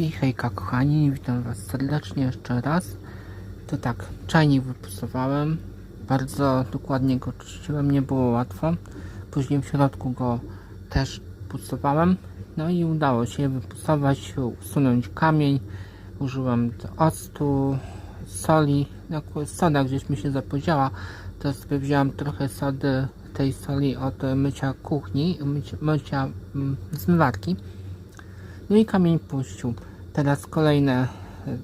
I hejka kochani, witam was serdecznie jeszcze raz. To tak, czajnik wypustowałem, bardzo dokładnie go czyściłem, nie było łatwo. Później w środku go też pustowałem, no i udało się wypustować, usunąć kamień. Użyłem octu, soli, jak soda gdzieś mi się zapodziała, to sobie wziąłem trochę sody tej soli od mycia kuchni, mycia, mycia mm, zmywarki. No i kamień puścił. Teraz kolejne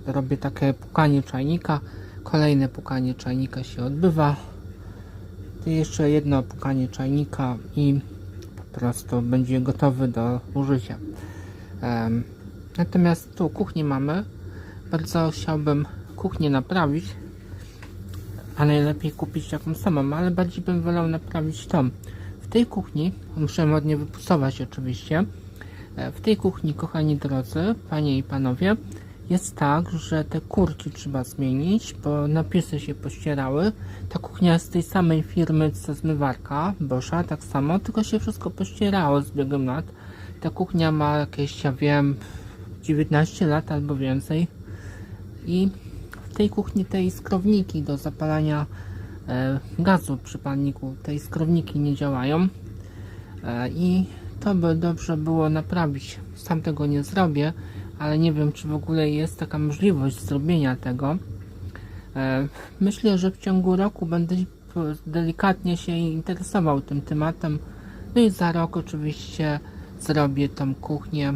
e, robię takie pukanie czajnika. Kolejne pukanie czajnika się odbywa. I jeszcze jedno pukanie czajnika i po prostu będzie gotowy do użycia. Natomiast tu kuchnię mamy. Bardzo chciałbym kuchnię naprawić. A najlepiej kupić taką samą, ale bardziej bym wolał naprawić tą. W tej kuchni muszę ładnie wypustować oczywiście. E, W tej kuchni, kochani drodzy, panie i panowie, jest tak, że te kurki trzeba zmienić, bo napisy się pościerały. Ta kuchnia jest z tej samej firmy co zmywarka, Boscha, tak samo, tylko się wszystko pościerało z biegiem lat. Ta kuchnia ma jakieś, ja wiem, 19 lat albo więcej. I w tej kuchni tej skrowniki do zapalania e, gazu przy palniku, tej skrowniki nie działają. E, I to by dobrze było naprawić. Sam tego nie zrobię, ale nie wiem, czy w ogóle jest taka możliwość zrobienia tego. E, Myślę, że w ciągu roku będę delikatnie się interesował tym tematem. No i za rok oczywiście zrobię tą kuchnię.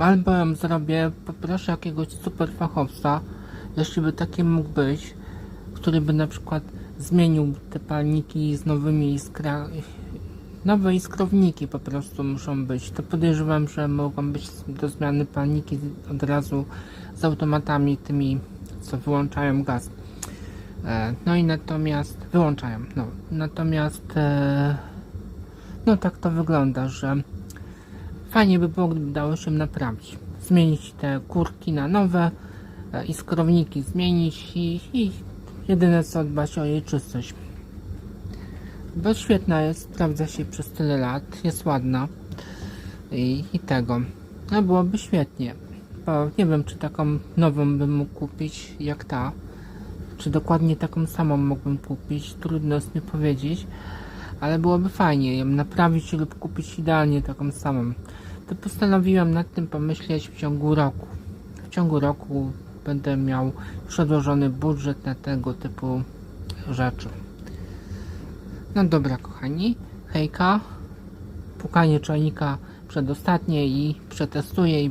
Albo ją zrobię, poproszę jakiegoś super fachowca, jeśli by taki mógł być, który by na przykład zmienił te palniki z nowymi iskrami, Nowe iskrowniki po prostu muszą być. To podejrzewam, że mogą być do zmiany palniki od razu z automatami tymi, co wyłączają gaz. E, no i natomiast wyłączają. No, natomiast e, no tak to wygląda, że fajnie by było, gdyby dało się naprawić. Zmienić te kurki na nowe, e, iskrowniki zmienić i, i jedyne co dbać o jej czystość. Bo świetna jest, sprawdza się przez tyle lat, jest ładna i, i tego. No byłoby świetnie. Bo nie wiem, czy taką nową bym mógł kupić jak ta. Czy dokładnie taką samą mógłbym kupić, trudno jest mi powiedzieć. Ale byłoby fajnie ją naprawić lub kupić idealnie taką samą. To postanowiłem nad tym pomyśleć w ciągu roku. W ciągu roku będę miał przedłożony budżet na tego typu rzeczy. No dobra, kochani. Hejka. Pukanie czajnika przedostatnie i przetestuję i